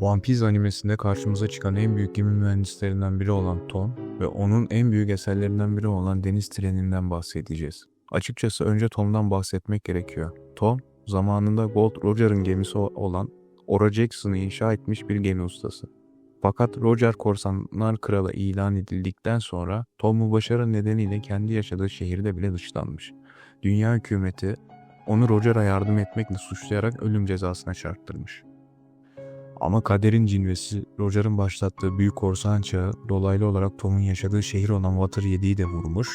One Piece animesinde karşımıza çıkan en büyük gemi mühendislerinden biri olan Tom ve onun en büyük eserlerinden biri olan deniz treninden bahsedeceğiz. Açıkçası önce Tom'dan bahsetmek gerekiyor. Tom, zamanında Gold Roger'ın gemisi olan Ora Jackson'ı inşa etmiş bir gemi ustası. Fakat Roger Korsanlar Kralı ilan edildikten sonra Tom bu başarı nedeniyle kendi yaşadığı şehirde bile dışlanmış. Dünya hükümeti onu Roger'a yardım etmekle suçlayarak ölüm cezasına çarptırmış. Ama kaderin cilvesi Roger'ın başlattığı büyük korsan çağı dolaylı olarak Tom'un yaşadığı şehir olan Water 7'yi de vurmuş.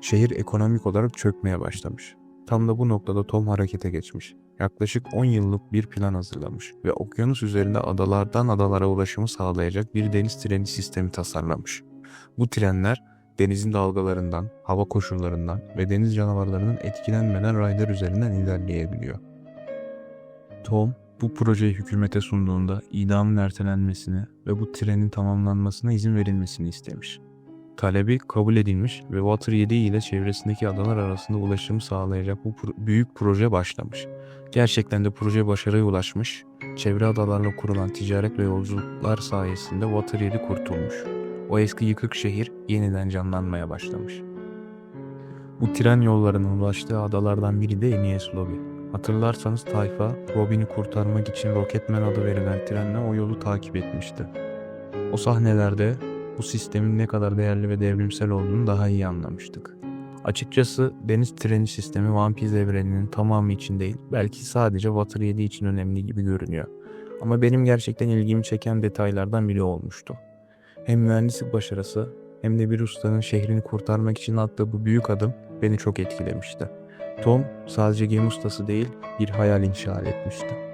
Şehir ekonomik olarak çökmeye başlamış. Tam da bu noktada Tom harekete geçmiş. Yaklaşık 10 yıllık bir plan hazırlamış ve okyanus üzerinde adalardan adalara ulaşımı sağlayacak bir deniz treni sistemi tasarlamış. Bu trenler denizin dalgalarından, hava koşullarından ve deniz canavarlarının etkilenmeden raylar üzerinden ilerleyebiliyor. Tom bu projeyi hükümete sunduğunda idamın ertelenmesini ve bu trenin tamamlanmasına izin verilmesini istemiş. Talebi kabul edilmiş ve Water 7 ile çevresindeki adalar arasında ulaşımı sağlayacak bu pro- büyük proje başlamış. Gerçekten de proje başarıya ulaşmış, çevre adalarla kurulan ticaret ve yolculuklar sayesinde Water 7 kurtulmuş. O eski yıkık şehir yeniden canlanmaya başlamış. Bu tren yollarının ulaştığı adalardan biri de Enies Lobby. Hatırlarsanız tayfa Robin'i kurtarmak için Rocketman adı verilen trenle o yolu takip etmişti. O sahnelerde bu sistemin ne kadar değerli ve devrimsel olduğunu daha iyi anlamıştık. Açıkçası deniz treni sistemi One Piece evreninin tamamı için değil, belki sadece Water 7 için önemli gibi görünüyor. Ama benim gerçekten ilgimi çeken detaylardan biri olmuştu. Hem mühendislik başarısı hem de bir ustanın şehrini kurtarmak için attığı bu büyük adım beni çok etkilemişti. Tom sadece gemi ustası değil bir hayal inşa etmişti.